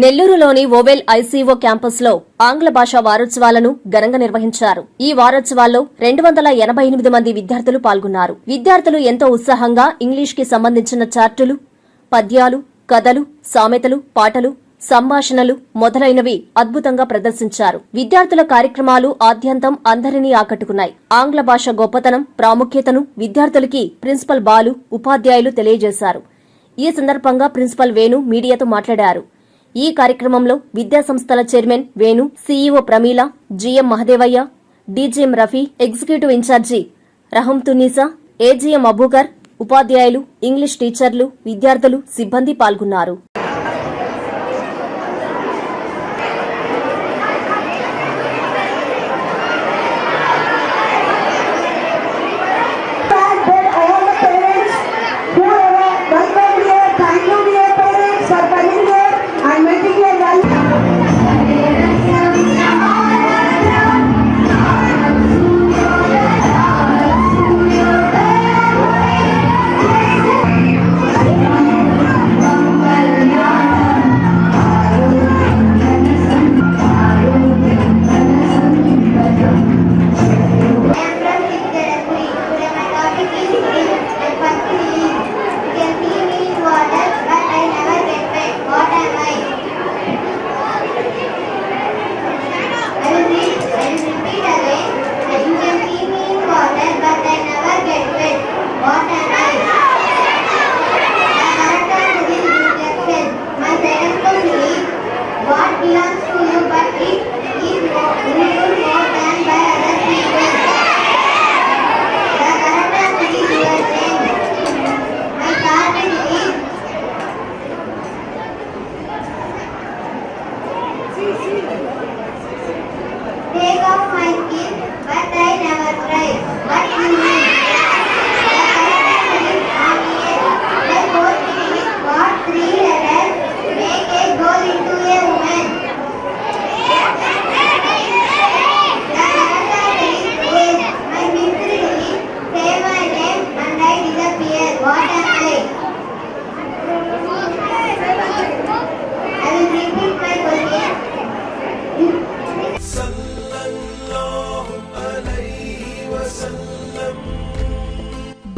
నెల్లూరులోని oval ICO క్యాంపస్లో ఆంగ్ల భాషా వారోత్సవాలను ఘనంగా నిర్వహించారు. ఈ వారోత్సవాల్లో రెండు వందల ఎనభై ఎనిమిది మంది విద్యార్థులు పాల్గొన్నారు. విద్యార్థులు ఎంతో ఉత్సాహంగా ఇంగ్లీష్కి సంబంధించిన చార్టులు పద్యాలు కథలు సామెతలు పాటలు సంభాషణలు మొదలైనవి అద్భుతంగా ప్రదర్శించారు. విద్యార్థుల కార్యక్రమాలు ఆద్యంతం అందరినీ ఆకట్టుకున్నాయి. ఆంగ్ల భాష గొప్పతనం ప్రాముఖ్యతను విద్యార్థులకి ప్రిన్సిపల్ బాలు ఉపాధ్యాయులు తెలియజేశారు. ఈ సందర్భంగా ప్రిన్సిపల్ వేణు మీడియాతో మాట్లాడారు. ఈ కార్యక్రమంలో విద్యాసంస్థల chairman Venu CEO Pramila GM Mahadevaiah DGM Rafi executive incharge Rahamtunisa AGM Abubakar ఉపాధ్యాయులు ఇంగ్లీష్ టీచర్లు విద్యార్థులు సిబ్బంది పాల్గొన్నారు.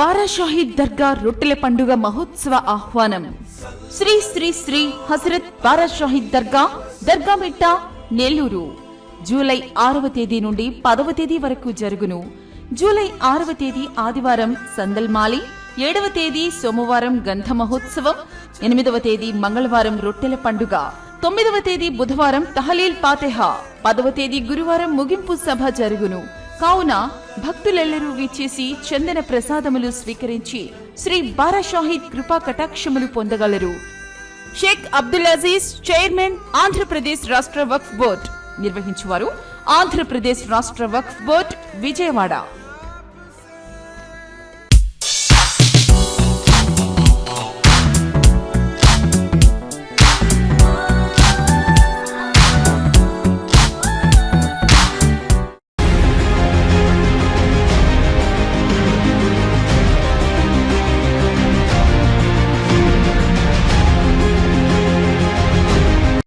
బారా దర్గా రొట్టెల పండుగ మహోత్సవ ఆహ్వానం. శ్రీ శ్రీ శ్రీ హజరత్ బారా షాహీద్ దర్గా దర్గామిట్ట నెల్లూరు. జూలై ఆరవ తేదీ నుండి పదవ తేదీ వరకు జరుగును. జూలై ఆరవ తేదీ ఆదివారం సందల్మాలి ఏడవ తేదీ సోమవారం గంధ మహోత్సవం ఎనిమిదవ తేదీ మంగళవారం రొట్టెల పండుగ తొమ్మిదవ తేదీ బుధవారం తహలీల్ పాతెహా పదవ తేదీ గురువారం ముగింపు సభ జరుగును. కావున భక్తులెల్లరూ విచ్చేసి చందన ప్రసాదములు స్వీకరించి శ్రీ బారాషాహిద్ కృపా కటాక్షములు పొందగలరు. షేక్ అబ్దుల్ అజీజ్ చైర్మన్ ఆంధ్రప్రదేశ్ రాష్ట్ర వక్ఫ్ బోర్డ్ నిర్వహించువారు ఆంధ్రప్రదేశ్ రాష్ట్ర వక్ఫ్ బోర్డ్ విజయవాడ.